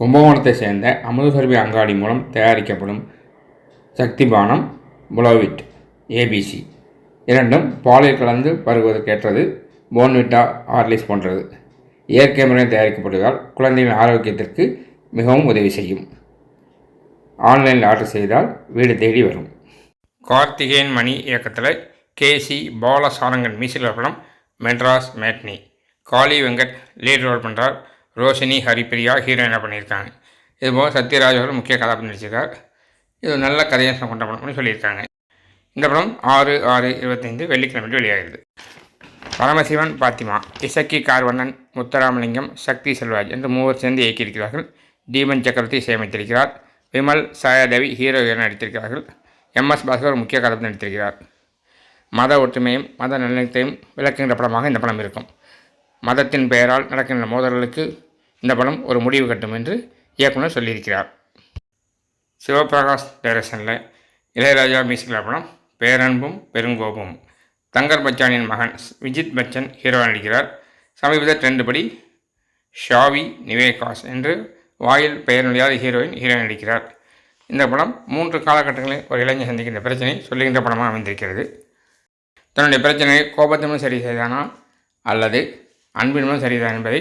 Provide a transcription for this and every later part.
கும்பகோணத்தை சேர்ந்த அமுதசுரபி அங்காடி மூலம் தயாரிக்கப்படும் சக்தி பானம் புலோவிட் ஏபிசி இரண்டும் பாலில் கலந்து பருகுவதற்கேற்றது போன்விட்டா ஹார்லிக்ஸ் போன்றது. இயற்கை முறையில் தயாரிக்கப்படுவதால் குழந்தைகளின் ஆரோக்கியத்திற்கு மிகவும் உதவி செய்யும். ஆன்லைனில் ஆர்டர் செய்தால் வீடு தேடி வரும். கார்த்திகேயன் மணி இயக்கத்தில் கேசி பாலசாரங்கன் மியூசிக் படம் Madras matinee Kaali Venkat lead role பண்ணுறார் ரோஷினி ஹரிப்பிரியா ஹீரோயினாக பண்ணியிருக்காங்க? இதுபோல் சத்யராஜ் அவர்கள் முக்கிய கதாபாத்திரம் நடிச்சிருக்கார். இது நல்ல கதையை கொண்ட படம்னு சொல்லியிருக்காங்க. இந்த படம் ஆறு ஆறு இருபத்தைந்து வெள்ளிக்கிழமை வெளியாகிறது. பரமசிவன் பாத்திமா இசக்கி கார்வண்ணன் முத்தராமலிங்கம் சக்தி செல்வராஜ் என்று மூவர் சேர்ந்து இயக்கியிருக்கிறார்கள். தீபன் சக்கரவர்த்தி இசையமைத்திருக்கிறார் விமல் சாயாதேவி ஹீரோ நடித்திருக்கிறார்கள். எம். எஸ். பாஸ்கர் முக்கிய கதாபாத்திரம் நடித்திருக்கிறார். மத ஒற்றுமையும் மத நல்லிணத்தையும் விளக்குகின்ற படமாக இந்த படம் இருக்கும். மதத்தின் பெயரால் நடக்கின்ற மோதல்களுக்கு இந்த படம் ஒரு முடிவு கட்டும் என்று இயக்குனர் சொல்லியிருக்கிறார். சிவபிரகாஷ் டைரக்ஷனில் இளையராஜா மியூசிக்கில் படம் பேரன்பும் பெருங்கோபும் தங்கர் பச்சானின் மகன் விஜித் பச்சன் ஹீரோவாக நடிக்கிறார். சமீபத்தில் ட்ரெண்டு படி ஷாவி நிவேகாஸ் என்று வாயில் பெயர் முடியாத ஹீரோயின் ஹீரோயின் நடிக்கிறார். இந்த படம் மூன்று காலகட்டங்களில் ஒரு இளைஞர் சந்திக்கின்ற பிரச்சனை சொல்லுகின்ற படமாக அமைந்திருக்கிறது. தன்னுடைய பிரச்சனையை கோபத்தினும் சரி செய்தானா அல்லது அன்பினும் சரிதான் என்பதை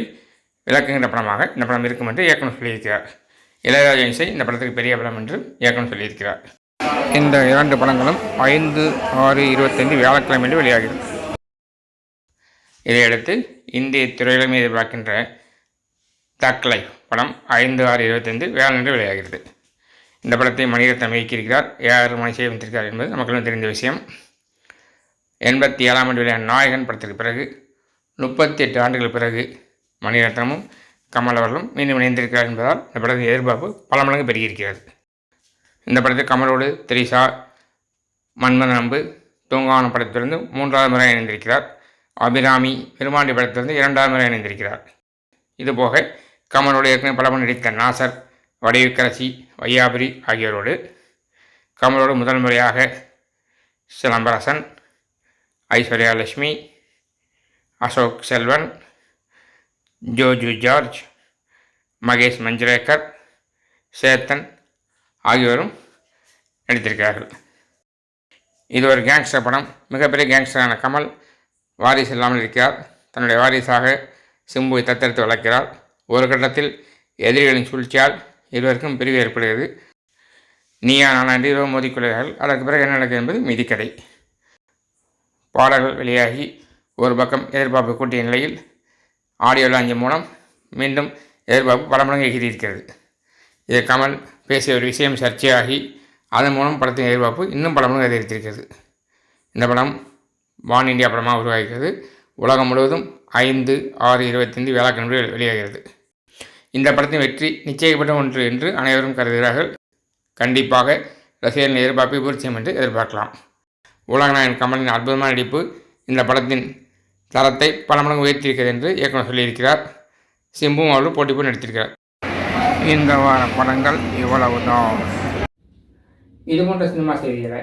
விளக்குகின்ற படமாக இந்த படம் இருக்கும் என்று இயக்குனர் சொல்லியிருக்கிறார். இளையராஜா இசை இந்த படத்துக்கு பெரிய படம் என்று இயக்குனர் சொல்லியிருக்கிறார். இந்த இரண்டு படங்களும் ஐந்து ஆறு இருபத்தைந்து வியாழக்கிழமை வெளியாகிறது. இதையடுத்து இந்திய திரையுலகம் எதிர்பார்க்கின்ற லைஃப் படம் ஐந்து ஆறு இருபத்தைந்து வியாழன்று வெளியாகிறது. இந்த படத்தை மணிரத்னம் இயக்கியிருக்கிறார். ஏஆர் மணி செய்திருக்கிறார் என்பது நமக்கு தெரிந்த விஷயம். எண்பத்தி ஏழாம் ஆண்டு வெளியான நாயகன் படத்திற்கு பிறகு முப்பத்தி எட்டு ஆண்டுகள் பிறகு மணிரத்னமும் கமல் அவர்களும் மீண்டும் இணைந்திருக்கிறார் என்பதால் இந்த படத்தின் எதிர்பார்ப்பு பல மடங்கு பெருகியிருக்கிறது. இந்த படத்தில் கமலோடு திரிஷா மன்மதன் அம்பு தூங்கான படத்திலிருந்து மூன்றாவது முறை இணைந்திருக்கிறார். அபிராமி பெருமாண்டி படத்திலிருந்து இரண்டாவது முறை இணைந்திருக்கிறார். இதுபோக கமலோடு ஏற்கனவே பலமுறை நடித்த நாசர் வடிவுக்கரசி வையாபுரி ஆகியோரோடு கமலோடு முதல் முறையாக சிலம்பரசன் ஐஸ்வர்யா லட்சுமி அசோக் செல்வன் ஜோஜு ஜார்ஜ் மகேஷ் மஞ்சரேக்கர் சேத்தன் ஆகியோரும் நடித்திருக்கிறார்கள். இது ஒரு கேங்ஸ்டர் படம். மிகப்பெரிய கேங்ஸ்டரான கமல் வாரிசு இல்லாமல் இருக்கிறார். தன்னுடைய வாரிசாக சிம்புவை தத்தெடுத்து வளர்க்கிறார். ஒரு கட்டத்தில் எதிரிகளின் சூழ்ச்சியால் இருவருக்கும் பிரிவு ஏற்படுகிறது. நீயா நானா இருவர் மோதிக்கொள்கிறார்கள் அதற்கு பிறகு என்ன நடக்கும் என்பது மிதிக்கதை. பாடல்கள் வெளியாகி ஒரு பக்கம் எதிர்பார்ப்பு கூட்டிய நிலையில் ஆடியோ லாஞ்சி மூலம் மீண்டும் எதிர்பார்ப்பு பல மடங்கு எகிரியிருக்கிறது. இது கமல் பேசிய ஒரு விஷயம் சர்ச்சையாகி அதன் மூலம் படத்தின் எதிர்பார்ப்பு இன்னும் பல மடங்கு அதிகரித்திருக்கிறது. இந்த படம் வான் இந்தியா படமாக உருவாகிறது உலகம் முழுவதும் ஐந்து ஆறு இருபத்தைந்து வியாழக்கிழமை வெளியாகிறது. இந்த படத்தின் வெற்றி நிச்சயிக்கப்பட்ட ஒன்று என்று அனைவரும் கருதுகிறார்கள். கண்டிப்பாக ரசிகர்களின் எதிர்பார்ப்பை பூர்த்தியம் என்று எதிர்பார்க்கலாம். உலகநாயகன் கமலின் அற்புதமான நடிப்பு இந்த படத்தின் தரத்தை பல மடங்கு உயர்த்தியிருக்கிறது என்று இயக்குனர் சொல்லியிருக்கிறார். சிம்பும் அவர்கள் போட்டி போய் நடித்திருக்கிறார். இந்த வார படங்கள் இவ்வளவு தான் இது போன்ற சினிமா செய்திகளை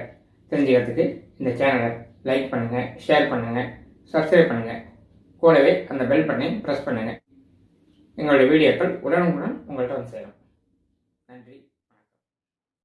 தெரிஞ்சுக்கிறதுக்கு இந்த சேனலை லைக் பண்ணுங்கள் ஷேர் பண்ணுங்கள் சப்ஸ்கிரைப் பண்ணுங்கள் கூடவே அந்த பெல் பட்டனையும் ப்ரெஸ் பண்ணுங்கள் எங்களுடைய வீடியோக்கள் உடனுக்குடன் உங்கள்கிட்ட வந்து சேரும். நன்றி.